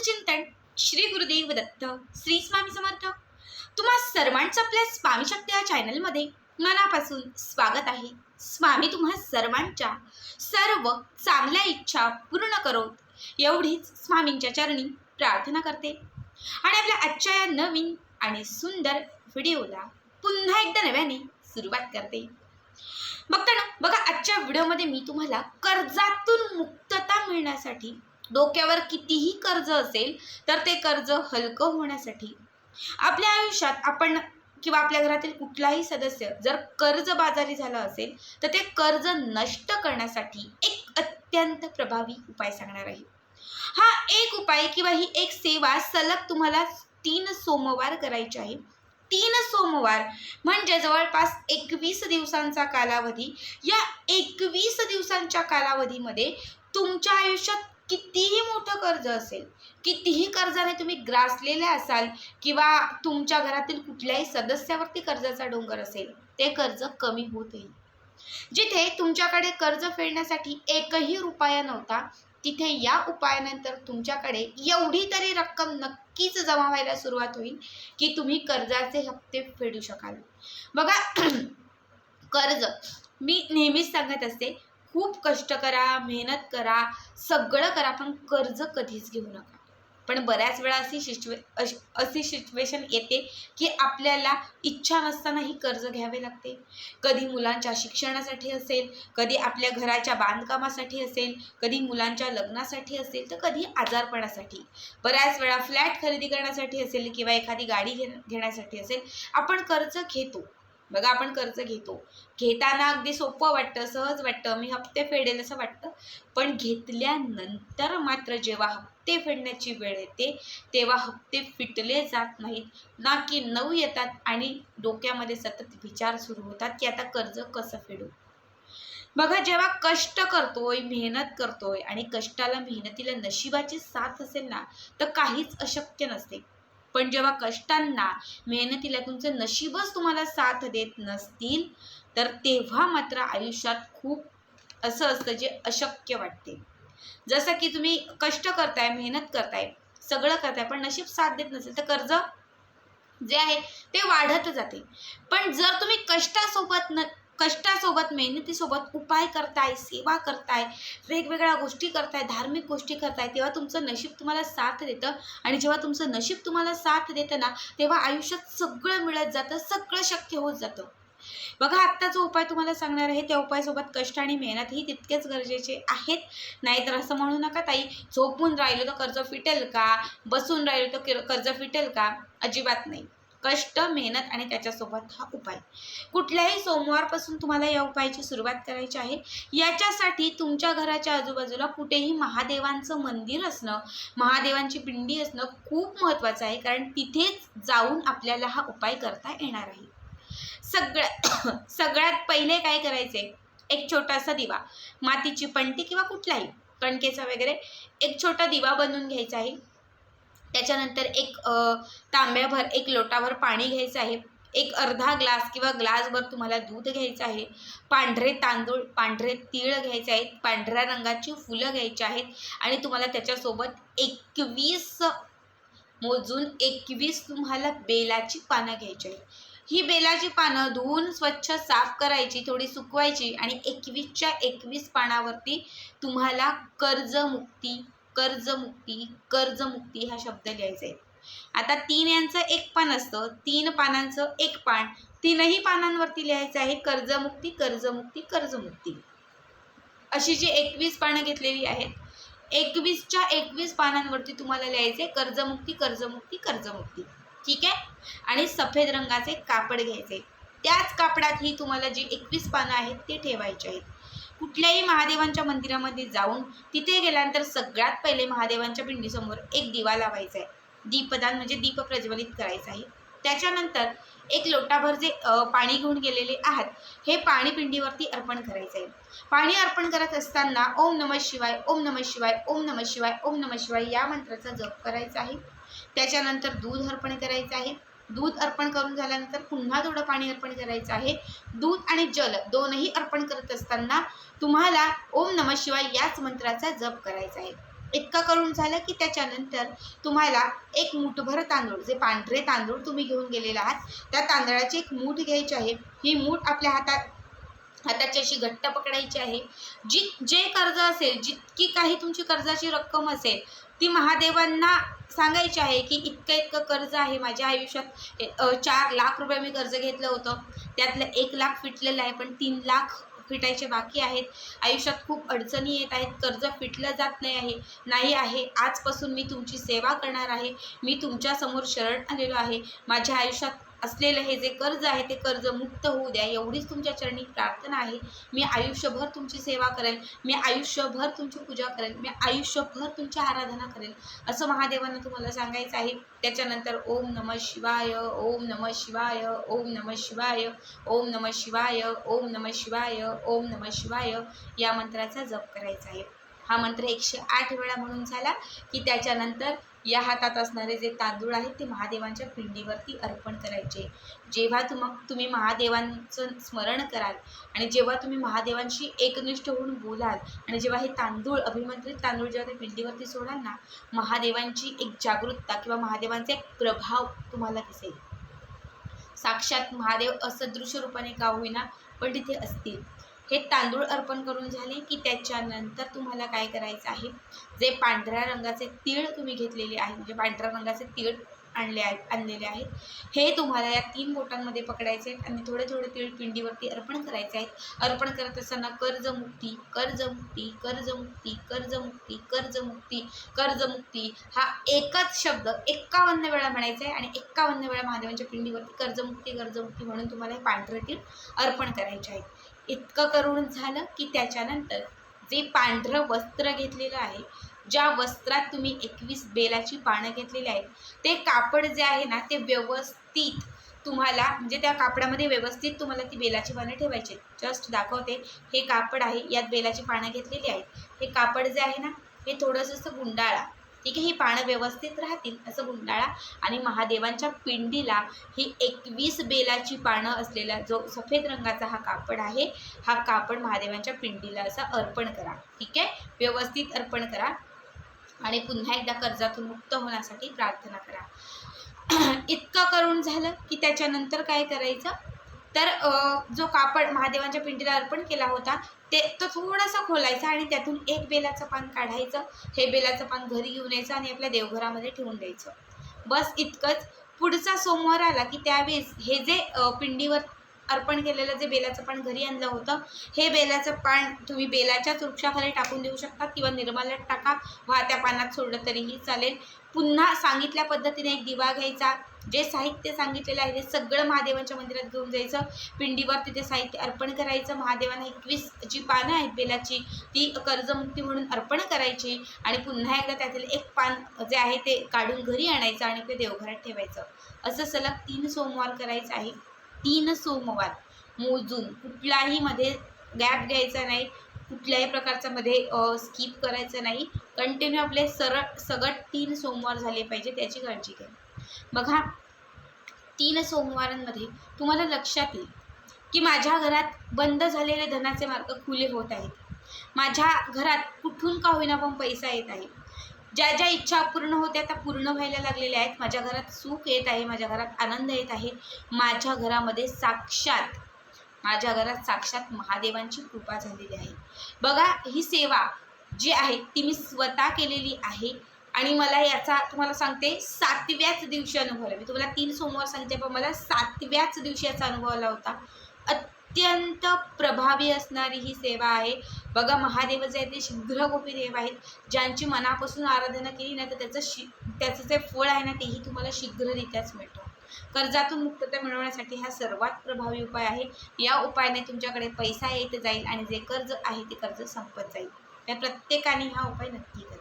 चिंतन श्री गुरुदेव दत्त श्री स्वामी समर्थ. तुम्हा सर्वांचं आपल्या स्वामी शक्ती या चॅनलमध्ये मनापासून स्वागत आहे. स्वामी तुम्हा सर्वांच्या सर्व चांगल्या इच्छा पूर्ण करोत. एवढीच स्वामींच्या चरणी प्रार्थना करते. आणि आपल्या आजच्या या नवीन आणि सुंदर व्हिडिओला पुन्हा एकदा नव्याने सुरुवात करते. बघता ना बघा आजच्या व्हिडिओमध्ये मी तुम्हाला कर्जातून मुक्तता मिळण्यासाठी डोक्यावर कितीही कर्ज असेल तर ते कर्ज हलकं होण्यासाठी. आपल्या आयुष्यात आपण किंवा आपल्या घरातील कुठलाही सदस्य जर कर्जबाजारी झाला असेल तर ते कर्ज नष्ट करण्यासाठी एक अत्यंत प्रभावी उपाय सांगणार आहे. हा एक उपाय किंवा ही एक सेवा सलग तुम्हाला तीन सोमवार करायची आहे. तीन सोमवार म्हणजे जवळपास एकवीस दिवसांचा कालावधी. या एकवीस दिवसांच्या कालावधीमध्ये तुमच्या आयुष्यात कितीही मोठं कर्ज असेल कितीही कर्जाने तुम्ही ग्रासलेले असाल किंवा तुमच्या घरातील कुठल्याही सदस्यावरती कर्जाचा डोंगर असेल ते कर्ज कमी होत येईल जिथे तुमच्याकडे कर्ज फेडण्यासाठी एकही रुपया नव्हता तिथे या उपायानंतर तुमच्याकडे एवढी तरी रक्कम नक्कीच जमा व्हायला सुरुवात होईल की तुम्ही कर्जाचे हप्ते फेडू शकाल. बघा कर्ज. मी नेहमीच सांगत असते खूप कष्ट करा मेहनत करा सगळं करा पण कर्ज कधीच घेऊ नका. पण बऱ्याच वेळा अशी सिच्युए अश अशी सिच्युएशन येते की आपल्याला इच्छा नसतानाही कर्ज घ्यावे लागते. कधी मुलांच्या शिक्षणासाठी असेल कधी आपल्या घराच्या बांधकामासाठी असेल कधी मुलांच्या लग्नासाठी असेल तर कधी आजारपणासाठी. बऱ्याच वेळा फ्लॅट खरेदी करण्यासाठी असेल किंवा एखादी गाडी घे घेण्यासाठी असेल आपण कर्ज घेतो. बघा आपण कर्ज घेतो. घेताना अगदी सोपं वाटतं सहज वाटतं मी हप्ते फेडेल असं वाटतं. पण घेतल्यानंतर मात्र जेव्हा हप्ते फेडण्याची वेळ येते तेव्हा हप्ते फिटले जात नाहीत. ना की नऊ येतात आणि डोक्यामध्ये सतत विचार सुरू होतात की आता कर्ज कसं फेडू? बघा जेव्हा कष्ट करतोय मेहनत करतोय आणि कष्टाला मेहनतीला नशिबाची साथ असेल ना तर काहीच अशक्य नसते. पण जेव्हा कष्टांना मेहनतीला तुमचं नशीबच तुम्हाला साथ देत नसतील तर तेव्हा मात्र आयुष्यात खूप असं असतं जे अशक्य वाटते. जसं की तुम्ही कष्ट करताय मेहनत करताय सगळं करताय पण नशीब साथ देत नसेल तर कर्ज जे आहे ते वाढत जाते. पण जर तुम्ही कष्टासोबत न कष्टासोबत मेहनतीसोबत उपाय करताय सेवा करताय वेगवेगळ्या गोष्टी करताय धार्मिक गोष्टी करताय तेव्हा तुमचं नशीब तुम्हाला साथ देतं. आणि जेव्हा तुमचं नशीब तुम्हाला साथ देतं ना तेव्हा आयुष्यात सगळं मिळत जातं सगळं शक्य होत जातं. बघा आत्ता जो उपाय तुम्हाला सांगणार आहे त्या उपायासोबत कष्ट आणि मेहनतही तितकेच गरजेचे आहेत. नाहीतर असं म्हणू नका ताई झोपून राहिलो तर कर्ज फिटेल का? बसून राहिलो तर कर्ज फिटेल का? अजिबात नाही. कष्ट मेहनत आणि त्याच्यासोबत हा उपाय. कुठल्याही सोमवारपासून तुम्हाला या उपायाची सुरुवात करायची आहे. याच्यासाठी तुमच्या घराच्या आजूबाजूला कुठेही महादेवांचं मंदिर असणं महादेवांची पिंडी असणं खूप महत्त्वाचं आहे. कारण तिथेच जाऊन आपल्याला हा उपाय करता येणार आहे. सगळ्या सगळ्यात पहिले काय करायचे एक छोटासा दिवा. मातीची पंटी किंवा कुठलाही कणकेचा वगैरे एक छोटा दिवा बनवून घ्यायचा आहे. त्याच्यानंतर एक तांब्याभर एक लोटाभर पाणी घ्यायचं आहे. एक अर्धा ग्लास किंवा ग्लासभर तुम्हाला दूध घ्यायचं आहे. पांढरे तांदूळ पांढरे तीळ घ्यायचे आहेत. पांढऱ्या रंगाची फुलं घ्यायची आहेत. आणि तुम्हाला त्याच्यासोबत एकवीस मोजून एकवीस तुम्हाला बेलाची पानं घ्यायची आहेत. ही बेलाची पानं धुवून स्वच्छ साफ करायची थोडी सुकवायची आणि एकवीसच्या एकवीस पानावरती तुम्हाला कर्जमुक्ती कर्जमुक्ती कर्जमुक्ती हा शब्द लिहायचा आहे आता तीन यांचं एक पान असतं. तीन पानांचं एक पान. तीनही पानांवरती लिहायचं आहे कर्जमुक्ती कर्जमुक्ती कर्जमुक्ती. अशी जी एकवीस पानं घेतलेली आहेत एकवीसच्या एकवीस पानांवरती तुम्हाला लिहायचे कर्जमुक्ती कर्जमुक्ती कर्जमुक्ती. ठीक आहे? आणि सफेद रंगाचे कापड घ्यायचे. त्याच कापडात ही तुम्हाला जी एकवीस पानं आहेत ते ठेवायची आहेत. कुठल्याही महादेवांच्या मंदिरामध्ये जाऊन तिथे गेल्यानंतर सगळ्यात पहिले महादेवांच्या पिंडीसमोर एक दिवा लावायचा आहे दीपदान म्हणजे दीप प्रज्वलित करायचं आहे त्याच्यानंतर एक लोटाभर जे पाणी घेऊन गेलेले आहात हे पाणी पिंडीवरती अर्पण करायचं आहे पाणी अर्पण करत असताना ओम नम शिवाय ओम नम शिवाय ओम नम शिवाय ओम नम शिवाय या मंत्राचा जप करायचा आहे त्याच्यानंतर दूध अर्पण करायचं आहे दूध अर्पण करून झाल्यानंतर पुन्हा थोडं पाणी अर्पण करायचं आहे. दूध आणि जल दोनही अर्पण करत असताना तुम्हाला ओम नम शिवाय याच मंत्राचा जप करायचा आहे. इतकं करून झालं की त्याच्यानंतर तुम्हाला एक मूठभर तांदूळ जे पांढरे तांदूळ तुम्ही घेऊन गेलेले आहात त्या तांदळाची एक मूठ घ्यायची आहे. ही मूठ आपल्या हातात हाताची अशी घट्ट पकडायची आहे. जी जे कर्ज असेल जितकी काही तुमची कर्जाची रक्कम असेल ती महादेवांना सांगायचे आहे की इतकं इतकं कर्ज आहे माझ्या आयुष्यात. चार लाख रुपये मी कर्ज घेतलं होतं. त्यातलं एक लाख फिटलेलं आहे पण तीन लाख फिटायचे बाकी आहेत. आयुष्यात खूप अडचणी येत आहेत. कर्ज फिटलं जात नाही आहे. नाही आहे. आजपासून मी तुमची सेवा करणार आहे. मी तुमच्यासमोर शरण आलेलो आहे. माझ्या आयुष्यात असलेलं हे जे कर्ज आहे ते कर्ज मुक्त होऊ द्या. एवढीच तुमच्या चरणी प्रार्थना आहे. मी आयुष्यभर तुमची सेवा करेल. मी आयुष्यभर तुमची पूजा करेल. मी आयुष्यभर तुमची आराधना करेल. असं महादेवांना तुम्हाला सांगायचं आहे. त्याच्यानंतर ओम नम शिवाय ओम नम शिवाय ओम नम शिवाय ओम नम शिवाय ओम नम शिवाय ओम नम शिवाय या मंत्राचा जप करायचा आहे. हा मंत्र एकशे आठ वेळा म्हणून झाला की त्याच्यानंतर या हातात असणारे जे तांदूळ आहेत ते महादेवांच्या पिंडीवरती अर्पण करायचे. जेव्हा तुम तुम्ही महादेवांचं स्मरण कराल आणि जेव्हा तुम्ही महादेवांशी एकनिष्ठ होऊन बोलाल आणि जेव्हा हे तांदूळ अभिमंत्रित तांदूळ जेव्हा ते पिंडीवरती सोडाल ना महादेवांची एक जागरूकता किंवा महादेवांचा एक प्रभाव तुम्हाला दिसेल. साक्षात महादेव असदृश्य रूपाने का होईना पण तिथे असतील. हे तांदूळ अर्पण करून झाले की त्याच्यानंतर तुम्हाला काय करायचं आहे? जे पांढऱ्या रंगाचे तीळ तुम्ही घेतलेले आहेत म्हणजे पांढऱ्या रंगाचे तीळ आणले आहेत आणलेले आहेत हे तुम्हाला या तीन बोटांमध्ये पकडायचे आहेत आणि थोडे थोडे तीळ पिंडीवरती अर्पण करायचे आहेत. अर्पण करत असताना कर्जमुक्ती कर्जमुक्ती कर्जमुक्ती कर्जमुक्ती कर्जमुक्ती कर्जमुक्ती हा एकच शब्द एक्कावन्न वेळा म्हणायचा आहे आणि एक्कावन्न वेळा महादेवांच्या पिंडीवरती कर्जमुक्ती कर्जमुक्ती म्हणून तुम्हाला हे पांढरे तीळ अर्पण करायचे आहेत. इतकं करून झालं की त्याच्यानंतर जे पांढरं वस्त्र घेतलेलं आहे ज्या वस्त्रात तुम्ही एकवीस बेलाची पानं घेतलेली आहेत ते कापड जे आहे ना ते व्यवस्थित तुम्हाला म्हणजे त्या कापडामध्ये व्यवस्थित तुम्हाला ती बेलाची पानं ठेवायची जस्ट दाखवते हे कापड आहे यात बेलाची पानं घेतलेली आहेत. हे कापड जे आहे ना हे थोडंसं असं गुंडाळा. आहे ही पानं व्यवस्थित राहतील असं गुंडाळा आणि महादेवांच्या पिंडीला ही एकवीस बेलाची पानं असलेला जो सफेद रंगाचा हा कापड आहे हा कापड महादेवांच्या पिंडीला असं अर्पण करा. ठीक आहे? व्यवस्थित अर्पण करा आणि पुन्हा एकदा कर्जातून मुक्त होण्यासाठी प्रार्थना करा. इतकं करून झालं की त्याच्यानंतर काय करायचं? तर जो कापड महादेवांच्या पिंडीला अर्पण केला होता ते तो थोडासा खोलायचा आणि त्यातून एक बेलाचं पान काढायचं. हे बेलाचं पान घरी घेऊन यायचं आणि आपल्या देवघरामध्ये ठेवून द्यायचं. बस इतकंच. पुढचा सोमवार आला की त्यावेळेस हे जे पिंडीवर अर्पण केलेलं जे बेलाचं पान घरी आणलं होतं हे बेलाचं पान तुम्ही बेलाच्याच वृक्षाखाली टाकून देऊ शकता किंवा निर्माल्यात टाका. वा त्या पानात सोडलं तरीही चालेल. पुन्हा सांगितल्या पद्धतीने एक दिवा घ्यायचा. जे साहित्य सांगितलेलं आहे ते सगळं महादेवांच्या मंदिरात घेऊन जायचं. पिंडीवर तिथे साहित्य अर्पण करायचं. महादेवांना एकवीस जी पानं आहेत बेलाची ती कर्जमुक्ती म्हणून अर्पण करायची आणि पुन्हा एकदा त्यातील एक पान जे आहे ते काढून घरी आणायचं आणि ते देवघरात ठेवायचं. असं सलग तीन सोमवार करायचं आहे. तीन सोमवार. मोजून कुठलाही मध्ये गॅप घ्यायचा नाही. कुठल्याही प्रकारचा मध्ये स्किप करायचं नाही. कंटिन्यू आपले सरळ सगळं तीन सोमवार झाले पाहिजे त्याची काळजी घ्या. बघा तीन सोमवारांमध्ये तुम्हाला लक्षात येईल की माझ्या घरात बंद झालेले धनाचे मार्ग खुले होत आहेत. माझ्या घरात कुठून का होईना पण पैसा येत आहे. ज्या ज्या इच्छा पूर्ण होत्या त्या पूर्ण व्हायला लागलेल्या आहेत. माझ्या घरात सुख येत आहे माझ्या घरात आनंद येत आहे. माझ्या घरामध्ये साक्षात माझ्या घरात साक्षात महादेवांची कृपा झालेली आहे. बघा ही सेवा जी आहे ती मी स्वतः केलेली आहे आणि मला याचा तुम्हाला सांगते सातव्याच दिवशी अनुभव आला. मी तुम्हाला तीन सोमवार सांगते पण मला सातव्याच दिवशी याचा अनुभव आला होता. अत्यंत प्रभावी असणारी ही सेवा आहे. बघा महादेव जे आहेत ते शीघ्रगोपी देव आहेत. ज्यांची मनापासून आराधना केली ना तर त्याचं शि त्याचं जे फळ आहे ना तेही तुम्हाला शीघ्ररित्याच मिळतं. कर्जातून मुक्तता मिळवण्यासाठी हा सर्वात प्रभावी उपाय आहे. या उपायाने तुमच्याकडे पैसा येत जाईल आणि जे कर्ज आहे ते कर्ज संपत जाईल. त्या प्रत्येकाने हा उपाय नक्की करा.